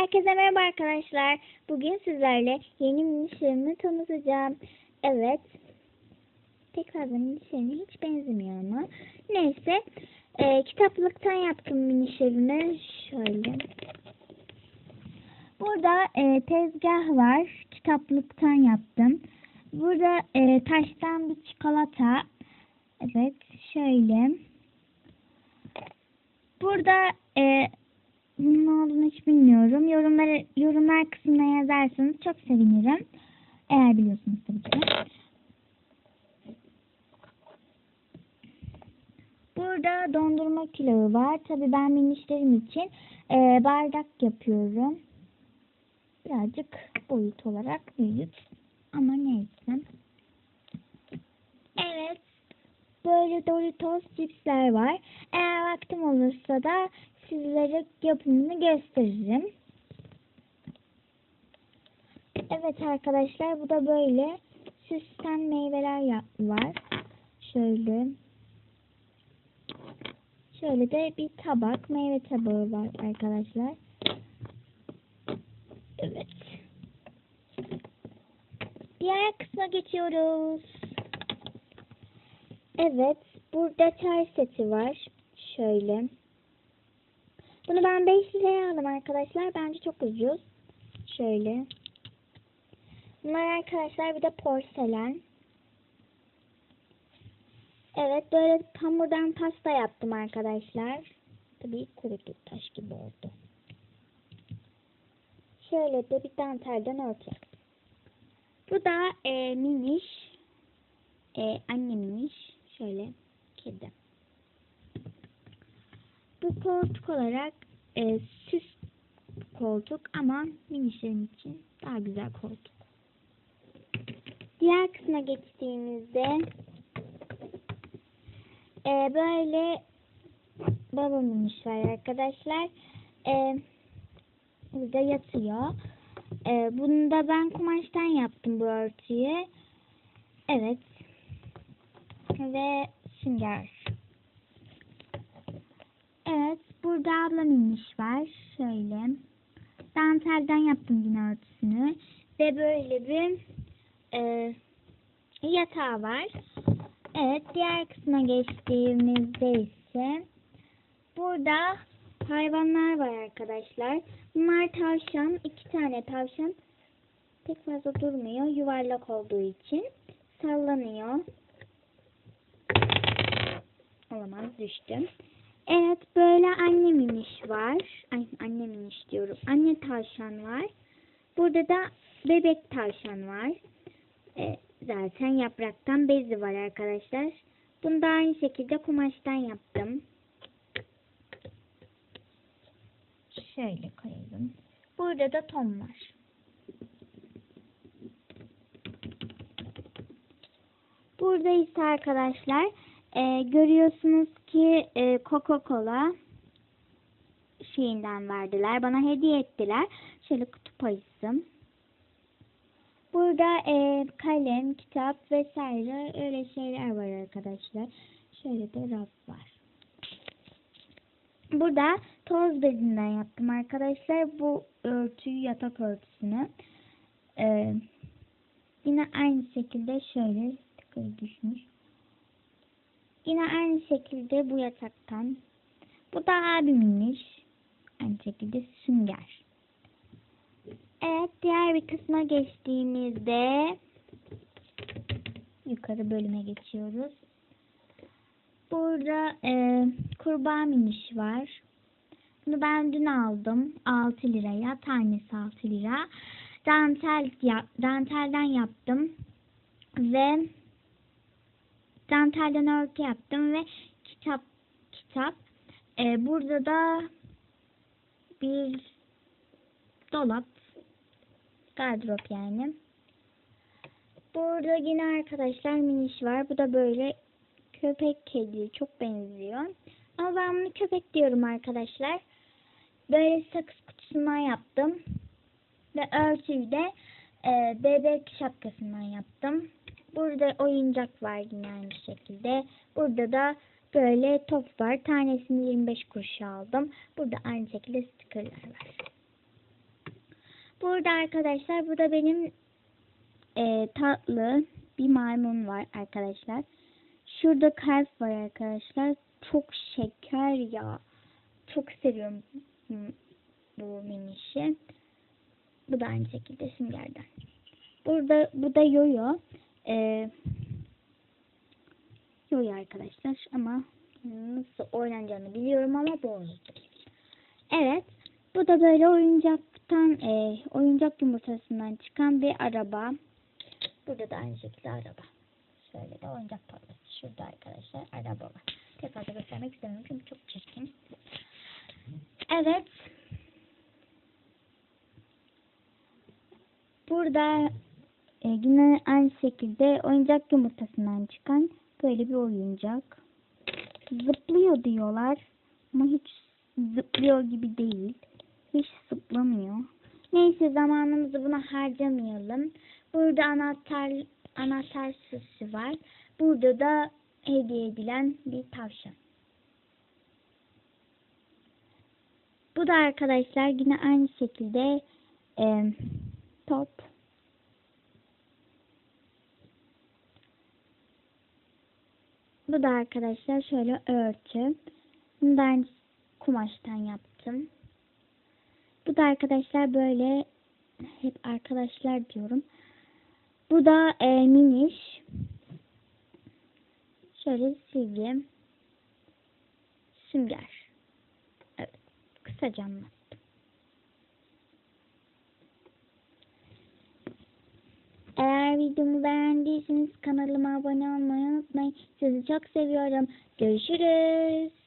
Herkese merhaba arkadaşlar. Bugün sizlerle yeni minişlerimi tanıtacağım. Evet. Pek fazla minişlerine hiç benzemiyor ama. Neyse. E, kitaplıktan yaptım minişlerimi. Şöyle. Burada e, tezgah var. Kitaplıktan yaptım. Burada e, taştan bir çikolata. Evet. Şöyle. Burada e, bunun ne olduğunu hiç bilmiyorum. Yorumları, yorumlar kısmına yazarsanız çok sevinirim. Eğer biliyorsunuz tabii ki. Burada dondurma külahı var. Tabii ben minişlerim için e, bardak yapıyorum. Birazcık boyut olarak büyük. Ama neyse. Evet. Böyle Doritos cipsler var. Eğer vaktim olursa da sizlere yapımını gösteririm. Evet arkadaşlar bu da böyle süsten meyveler var. Şöyle. Şöyle de bir tabak, meyve tabağı var arkadaşlar. Evet. Diğer kısma geçiyoruz. Evet, burada çay seti var. Şöyle. Bunu ben 5 liraya aldım arkadaşlar. Bence çok ucuz. Şöyle. Bunlar arkadaşlar bir de porselen. Evet böyle hamurdan pasta yaptım arkadaşlar. Tabii kurudu taş gibi oldu. Şöyle de bir dantelden örtü. Bu da e, miniş. E, anne miniş. Şöyle kedi. Koltuk olarak e, süs koltuk ama minişlerim için daha güzel koltuk. Diğer kısma geçtiğimizde e, böyle baba miniş var arkadaşlar. E, burada yatıyor. E, bunu da ben kumaştan yaptım bu örtüyü. Evet. Ve sünger. Evet, burada ablam inmiş var. Şöyle. Dantelden yaptım yine örtüsünü. Ve böyle bir e, yatağı var. Evet, diğer kısma geçtiğimizde ise burada hayvanlar var arkadaşlar. Bunlar tavşan. iki tane tavşan. Pek fazla durmuyor. Yuvarlak olduğu için. Sallanıyor. Olamaz düştüm. Evet böyle anne miniş var. Ay, anne miniş diyorum. Anne tavşan var. Burada da bebek tavşan var. Ee, zaten yapraktan bezi var arkadaşlar. Bunu da aynı şekilde kumaştan yaptım. Şöyle koyalım. Burada da Tom var. Burada ise arkadaşlar e, görüyorsunuz ki e, Coca-Cola şeyinden verdiler. Bana hediye ettiler. Şöyle kutup ayısı. Burada e, kalem, kitap vesaire öyle şeyler var arkadaşlar. Şöyle de raf var. Burada toz bezinden yaptım arkadaşlar. Bu örtüyü, yatak örtüsünü. E, yine aynı şekilde şöyle sticker düşmüş. Yine aynı şekilde bu yataktan. Bu da abiminmiş. Aynı şekilde sünger. Evet diğer bir kısma geçtiğimizde yukarı bölüme geçiyoruz. Burada e, kurbağa miniş var. Bunu ben dün aldım. 6 liraya. Tanesi 6 lira. Dantel, ya, dantelden yaptım. Ve dantelden örtü yaptım ve kitap kitap. Ee, burada da bir dolap gardırop yani. Burada yine arkadaşlar miniş var. Bu da böyle köpek kedi çok benziyor. Ama ben bunu köpek diyorum arkadaşlar. Böyle sakız kutusundan yaptım. Ve örtüyü de e, bebek şapkasından yaptım. Burada oyuncak var yine aynı şekilde. Burada da böyle top var. Tanesini 25 kuruşa aldım. Burada aynı şekilde stickerlar var. Burada arkadaşlar bu da benim e, tatlı bir maymun var arkadaşlar. Şurada kalp var arkadaşlar. Çok şeker ya. Çok seviyorum bu- minişi. Bu da aynı şekilde süngerden. Burada bu da yoyo. Ee, yoyo arkadaşlar ama nasıl oynanacağını biliyorum ama bozdu. Evet. Bu da böyle oyuncaktan e, oyuncak yumurtasından çıkan bir araba. Burada da aynı şekilde araba. Şöyle de oyuncak parçası. Şurada arkadaşlar araba var. Tekrar da göstermek istemiyorum çünkü çok çirkin. Evet. Burada yine aynı şekilde oyuncak yumurtasından çıkan böyle bir oyuncak. Zıplıyor diyorlar ama hiç zıplıyor gibi değil. Hiç zıplamıyor. Neyse zamanımızı buna harcamayalım. Burada anahtar anahtar süsü var. Burada da hediye edilen bir tavşan. Bu da arkadaşlar yine aynı şekilde e, top. Bu da arkadaşlar şöyle örtü. Bunu da aynı kumaştan yaptım. Bu da arkadaşlar böyle hep arkadaşlar diyorum. Bu da e, miniş. Şöyle sivri. Sünger. Evet. Kısaca anlattım. Eğer videomu beğendiyseniz kanalıma abone olmayı unutmayın. Sizi çok seviyorum. Görüşürüz.